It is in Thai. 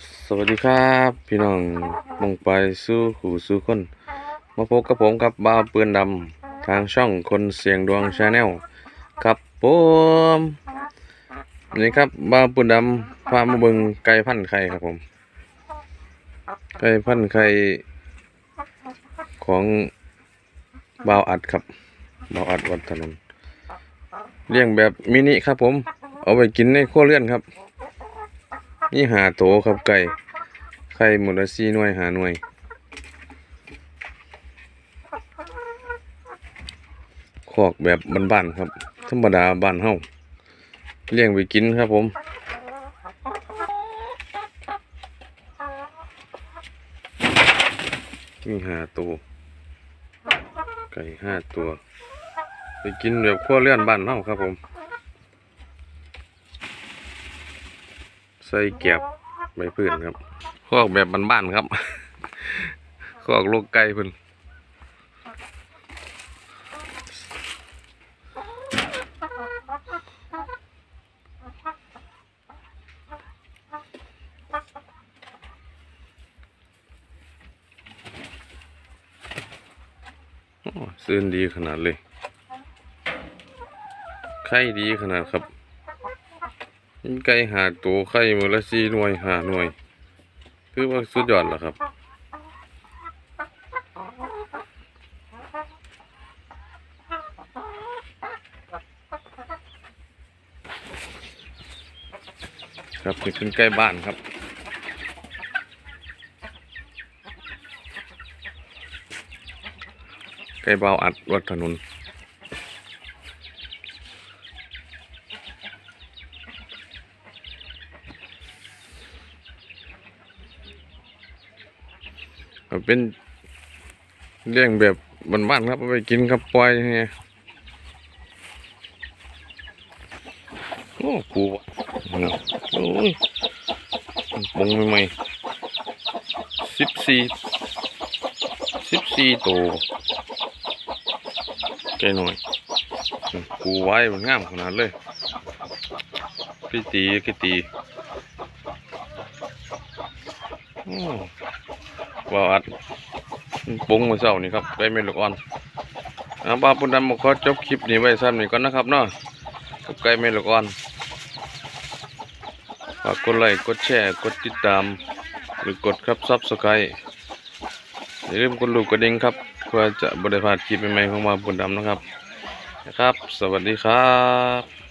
สวัสดีครับพี่น้องมองไปสู้ขู่สู้คนมาพบกับผมครับบ้าวปืนดำทางช่องคนเสียงดวงชาแนลครับผมนี่ครับบ้าวปืนดำพามาเบิงไก่พันธุ์ไข่ครับผม ไก่พันธุ์ไข่ของบ้าวอัดครับบ้าวอัดวัดถนนเลี้ยงแบบมินิครับผม เอาไปกินในครัวเรือนครับ นี่หาโตครับไก่ไข่หมดละสี่หน่วยหาหน่วย คอกแบบบ้านๆครับ ธรรมดาบ้านเฮาเลี้ยงไปกินครับผมนี่ห้าตัว ไก่ห้าตัว ไปกินแบบขั้วเลื่อนบ้านเฮาครับผม ใส่แก็บใบพื้นครับคอกแบบบ้านๆครับคอกลูกไก่เพิ่นโอ้ซื่นดีขนาดเลยไข่ดีขนาดครับ ไก่หาตัวไข่มือละสี่หน่วยหาหน่วย คือว่าสุดยอดแล้วครับครับนี่เป็นใกล้บ้านครับ ใกล้เบาอัดวัดถนน เป็นเลี้ยงแบบบ้านๆครับไปกินครับปล่อยไงโอ้ปูวะโอ้ยปงใหม่ๆสิบสี่สิบสี่ตัวแกหน่อยปูไว้มันงามขนาดเลยพี่ตีพี่ตีโอ้ ว่าอัดปรุงมาเศร้านี่ครับไปเมลูกอ่อนอาบาปุ่นดำมาขอจบคลิปนี้ไว้สั้นนี้ก่อนนะครับเนาะกับไก่เมลูกอ่อนฝากกดไลค์กดแชร์กดติดตาม หรือกดครับซับสไครต์อย่าลืมกดลูกกระดิ่งครับเพื่อจะบริพาดคลิปใหม่ๆของมาปุ่นดำนะครับนะครับ สวัสดีครับ